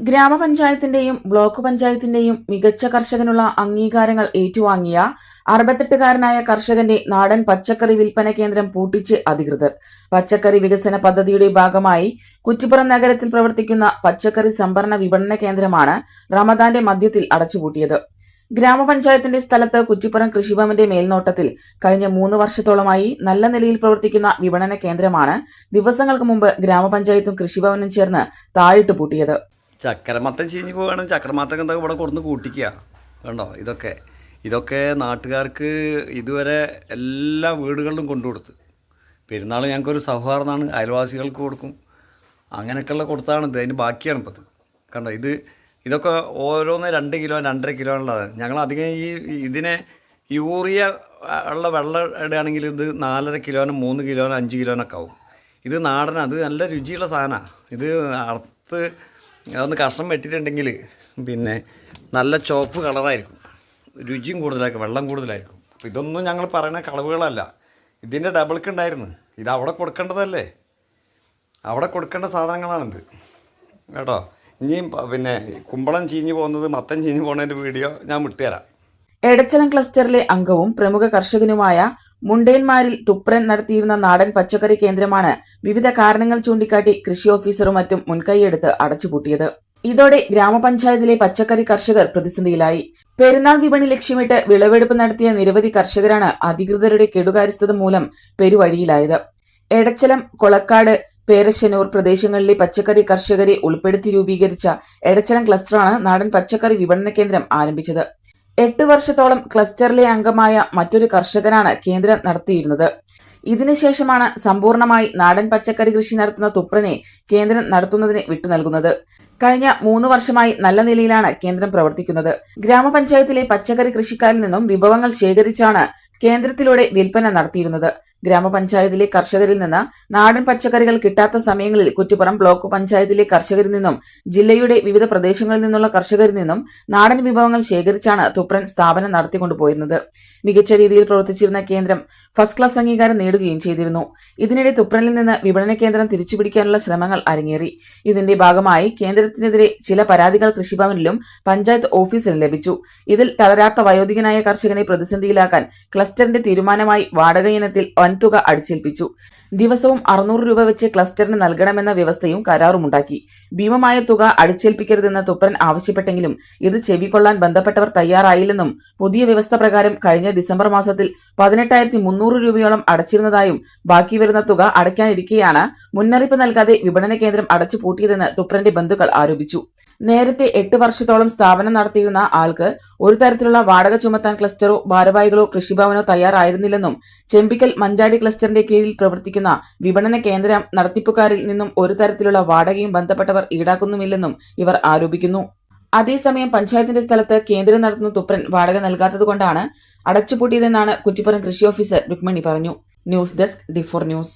ഗ്രാമപഞ്ചായത്തിന്റെയും block പഞ്ചായത്തിന്റെയും മികച്ച കർഷകനുള്ള അംഗീകാരങ്ങൾ ഏറ്റുവാങ്ങിയ അറുപത്തെട്ടുകാരനായ കർഷകന്റെ നാടൻ പച്ചക്കറി വിൽപ്പന കേന്ദ്രം പൂട്ടിച്ച് അധികൃതർ. പച്ചക്കറി വികസന പദ്ധതിയുടെ ഭാഗമായി കുറ്റിപ്പുറം നഗരത്തിൽ പ്രവർത്തിക്കുന്ന പച്ചക്കറി സംഭരണ വിപണന കേന്ദ്രമാണ് റമദാന്റെ മധ്യത്തിൽ അടച്ചുപൂട്ടിയത്. ഗ്രാമപഞ്ചായത്തിന്റെ സ്ഥലത്ത് കുറ്റിപ്പുറം കൃഷിഭവന്റെ മേൽനോട്ടത്തിൽ കഴിഞ്ഞ മൂന്ന് വർഷത്തോളമായി നല്ല നിലയിൽ പ്രവർത്തിക്കുന്ന വിപണന കേന്ദ്രമാണ് ദിവസങ്ങൾക്ക് മുമ്പ് ഗ്രാമപഞ്ചായത്തും കൃഷിഭവനും ചേർന്ന് താഴിട്ട് പൂട്ടിയത് ചക്കരമത്തൻ ചീഞ്ഞ് പോവുകയാണെങ്കിൽ ചക്കരമത്തൻ എന്താ ഇവിടെ കൊടുന്ന് കൂട്ടിക്കുക. കണ്ടോ? ഇതൊക്കെ. ഇതൊക്കെ നാട്ടുകാർക്ക് ഇതുവരെ എല്ലാ വീടുകളിലും കൊണ്ടു കൊടുത്ത്. പെരുന്നാൾ ഞങ്ങൾക്കൊരു സൗഹാർദ്ദമാണ്. അയൽവാസികൾക്ക് കൊടുക്കും. അങ്ങനെയൊക്കെയുള്ള കൊടുത്താണ്. ഇത് അതിന് ബാക്കിയാണ് ഇപ്പോൾ കണ്ടോ? ഇത് ഇതൊക്കെ ഓരോന്ന് രണ്ട് കിലോ രണ്ടര കിലോ ഉള്ളതാണ് ഞങ്ങൾ അധികം ഈ ഇതിനെ യൂറിയ ഉള്ള വെള്ളം ഇടുകയാണെങ്കിൽ ഇത് നാലര കിലോനും മൂന്ന് കിലോനും അഞ്ച് കിലോനൊക്കെ ആവും. ഇത് നാടൻ അത് നല്ല രുചിയുള്ള സാധനമാണ് ഇത് അറുത്ത് അതൊന്ന് കഷ്ണം വെട്ടിയിട്ടുണ്ടെങ്കിൽ പിന്നെ നല്ല ചുവപ്പ് കളറായിരിക്കും. രുചിയും കൂടുതലായിരിക്കും വെള്ളം കൂടുതലായിരിക്കും. അപ്പോൾ ഇതൊന്നും ഞങ്ങൾ പറയുന്ന കളവുകളല്ല. ഇതിന്റെ ഡബിൾക്ക് ഉണ്ടായിരുന്നു. ഇത് അവിടെ കൊടുക്കേണ്ടതല്ലേ? അവിടെ കൊടുക്കേണ്ട സാധനങ്ങളാണിത്. കേട്ടോ? ഇനിയും പിന്നെ കുമ്പളം ചീഞ്ഞ് പോകുന്നത് മത്തൻ ചീഞ്ഞ് പോകുന്നതിന്റെ വീഡിയോ ഞാൻ വിട്ടുതരാം. എടച്ചലം ക്ലസ്റ്ററിലെ അംഗവും പ്രമുഖ കർഷകനുമായ മുണ്ടേന്മാരിൽ തുപ്രൻ നടത്തിയിരുന്ന നാടൻ പച്ചക്കറി കേന്ദ്രമാണ് വിവിധ കാരണങ്ങൾ ചൂണ്ടിക്കാട്ടി കൃഷി ഓഫീസറും മറ്റും മുൻകൈയെടുത്ത് അടച്ചുപൂട്ടിയത്. ഇതോടെ ഗ്രാമപഞ്ചായത്തിലെ പച്ചക്കറി കർഷകർ പ്രതിസന്ധിയിലായി. പെരുന്നാൾ വിപണി ലക്ഷ്യമിട്ട് വിളവെടുപ്പ് നടത്തിയ നിരവധി കർഷകരാണ് അധികൃതരുടെ കെടുകാര്യസ്ഥത മൂലം പെരുവഴിയിലായത്. എടച്ചലം കൊളക്കാട് പേരശ്ശനൂർ പ്രദേശങ്ങളിലെ പച്ചക്കറി കർഷകരെ ഉൾപ്പെടുത്തി രൂപീകരിച്ച എടച്ചലം ക്ലസ്റ്ററാണ് നാടൻ പച്ചക്കറി വിപണന കേന്ദ്രം ആരംഭിച്ചത്. എട്ട് വർഷത്തോളം ക്ലസ്റ്ററിലെ അംഗമായ മറ്റൊരു കർഷകനാണ് കേന്ദ്രം നടത്തിയിരുന്നത്. ഇതിനുശേഷമാണ് സമ്പൂർണമായി നാടൻ പച്ചക്കറി കൃഷി നടത്തുന്ന തുപ്രനെ കേന്ദ്രം നടത്തുന്നതിന് വിട്ടു നൽകുന്നത്. കഴിഞ്ഞ മൂന്ന് വർഷമായി നല്ല നിലയിലാണ് കേന്ദ്രം പ്രവർത്തിക്കുന്നത്. ഗ്രാമപഞ്ചായത്തിലെ പച്ചക്കറി കൃഷിക്കാരിൽ നിന്നും വിഭവങ്ങൾ ശേഖരിച്ചാണ് കേന്ദ്രത്തിലൂടെ വിൽപ്പന നടത്തിയിരുന്നത്. ഗ്രാമപഞ്ചായത്തിലെ കർഷകരിൽ നിന്ന് നാടൻ പച്ചക്കറികൾ കിട്ടാത്ത സമയങ്ങളിൽ കുറ്റിപ്പുറം ബ്ലോക്ക് പഞ്ചായത്തിലെ കർഷകരിൽ നിന്നും ജില്ലയുടെ വിവിധ പ്രദേശങ്ങളിൽ നിന്നുള്ള കർഷകരിൽ നിന്നും നാടൻ വിഭവങ്ങൾ ശേഖരിച്ചാണ് തുപ്രൻ സ്ഥാപനം നടത്തിക്കൊണ്ടുപോയിരുന്നത്. മികച്ച രീതിയിൽ പ്രവർത്തിച്ചിരുന്ന കേന്ദ്രം ഫസ്റ്റ് ക്ലാസ് അംഗീകാരം നേടുകയും ചെയ്തിരുന്നു. ഇതിനിടെ തുപ്രനിൽ നിന്ന് വിപണന കേന്ദ്രം തിരിച്ചുപിടിക്കാനുള്ള ശ്രമങ്ങൾ അരങ്ങേറി. ഇതിന്റെ ഭാഗമായി കേന്ദ്രത്തിനെതിരെ ചില പരാതികൾ കൃഷിഭവനിലും പഞ്ചായത്ത് ഓഫീസിലും ലഭിച്ചു. ഇതിൽ തളരാത്ത വയോധികനായ കർഷകനെ പ്രതിസന്ധിയിലാക്കാൻ ക്ലസ്റ്ററിന്റെ തീരുമാനമായി വാടക ഇനത്തിൽ വൻതുക അടിച്ചേൽപ്പിച്ചു. ദിവസവും അറുന്നൂറ് രൂപ വെച്ച് ക്ലസ്റ്ററിന് നൽകണമെന്ന വ്യവസ്ഥയും കരാറുമുണ്ടാക്കി. ഭീമമായ തുക അടിച്ചേൽപ്പിക്കരുതെന്ന് തുപ്പൻ ആവശ്യപ്പെട്ടെങ്കിലും ഇത് ചെവിക്കൊള്ളാൻ ബന്ധപ്പെട്ടവർ തയ്യാറായില്ലെന്നും പുതിയ വ്യവസ്ഥ പ്രകാരം കഴിഞ്ഞ ഡിസംബർ മാസത്തിൽ പതിനെട്ടായിരത്തി മുന്നൂറ് രൂപയോളം അടച്ചിരുന്നതായും ബാക്കി വരുന്ന തുക അടയ്ക്കാനിരിക്കെയാണ് മുന്നറിയിപ്പ് നൽകാതെ വിപണന കേന്ദ്രം അടച്ചു പൂട്ടിയതെന്ന് തുപ്രന്റെ ബന്ധുക്കൾ ആരോപിച്ചു. നേരത്തെ എട്ട് വർഷത്തോളം സ്ഥാപനം നടത്തിയിരുന്ന ആൾക്ക് ഒരു തരത്തിലുള്ള വാടക ചുമത്താൻ ക്ലസ്റ്ററോ ഭാരവാഹികളോ കൃഷിഭവനോ തയ്യാറായിരുന്നില്ലെന്നും ചെമ്പിക്കൽ മഞ്ചാടി ക്ലസ്റ്ററിന്റെ കീഴിൽ പ്രവർത്തിക്കുന്ന വിപണന കേന്ദ്രം നടത്തിപ്പുകാരിൽ നിന്നും ഒരു തരത്തിലുള്ള വാടകയും ബന്ധപ്പെട്ടവർ ഈടാക്കുന്നുമില്ലെന്നും ഇവർ ആരോപിക്കുന്നു. അതേസമയം പഞ്ചായത്തിന്റെ സ്ഥലത്ത് കേന്ദ്രം നടത്തുന്ന തുപ്രൻ വാടക നൽകാത്തതുകൊണ്ടാണ് അടച്ചുപൂട്ടിയതെന്നാണ് കുറ്റിപ്പുറം കൃഷി ഓഫീസർ രുക്മിണി പറഞ്ഞു. News desk D four news.